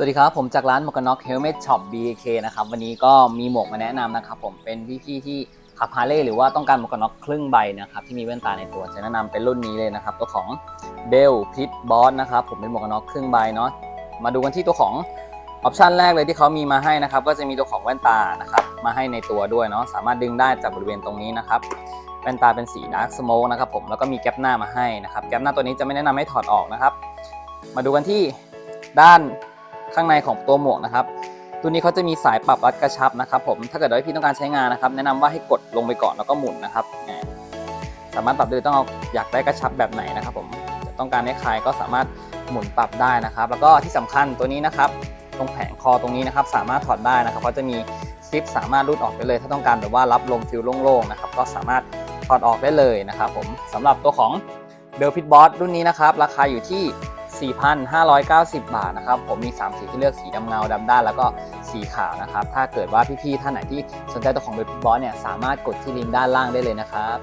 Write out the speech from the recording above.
สวัสดีครับ ผมจากร้านหมวกกันน็อก Helmet Shop BK นะครับ วันนี้ก็มีหมวกมาแนะนำนะครับ ผมเป็นพี่ๆที่ขับฮาร์เลย์หรือว่าต้องการหมวกกันน็อกครึ่งใบนะครับที่มีแว่นตาในตัวจะแนะนำเป็นรุ่นนี้เลยนะครับ ตัวของ Bell Pit Boss นะครับผมเป็นหมวกกันน็อกครึ่งใบเนาะมาดูกันที่ตัวของออปชันแรกเลยที่เขามีมาให้นะครับ ก็จะมีตัวของแว่นตานะครับมาให้ในตัวด้วยเนาะสามารถดึงได้จากบริเวณตรงนี้นะครับแว่นตาเป็นสี Dark Smoke นะครับผมแล้วก็มีแก๊ปหน้ามาให้นะครับแก๊ปหน้าตัวนี้จะไม่แนะนำให้ถอดออกนะครับ มาดูกันที่ด้าน ข้างในของตัวหมวกนะครับ ตัวนี้เขาจะมีสายปรับรัดกระชับนะครับผมถ้าเกิดว่าพี่ต้องการใช้งานนะครับ แนะนำว่าให้กดลงไปก่อนแล้วก็หมุนนะครับสามารถปรับโดยต้องเอาอยากได้กระชับแบบไหนนะครับ ผมจะต้องการให้คลายก็สามารถหมุนปรับได้นะครับ แล้วก็ที่สำคัญตัวนี้นะครับ ตรงแผงคอตรงนี้นะครับ สามารถถอดได้นะครับเขาจะมีซิปสามารถรูดออกได้เลย ถ้าต้องการแบบว่ารับลมฟิลโล่งๆนะครับก็สามารถถอดออกได้เลยนะครับ ผมสำหรับตัวของ b e l l Pit Boss รุ่นนี้นะครับ ราคาอยู่ที่ 4,590 บาทนะครับ ผมมี 3 สีที่เลือกสีดำเงาดำด้านแล้วก็สีขาวนะครับ ถ้าเกิดว่าพี่ๆท่านไหนที่สนใจตัวของ b e l l Pit Boss เนี่ยสามารถกดที่ลิงก์ด้านล่างได้เลยนะครับ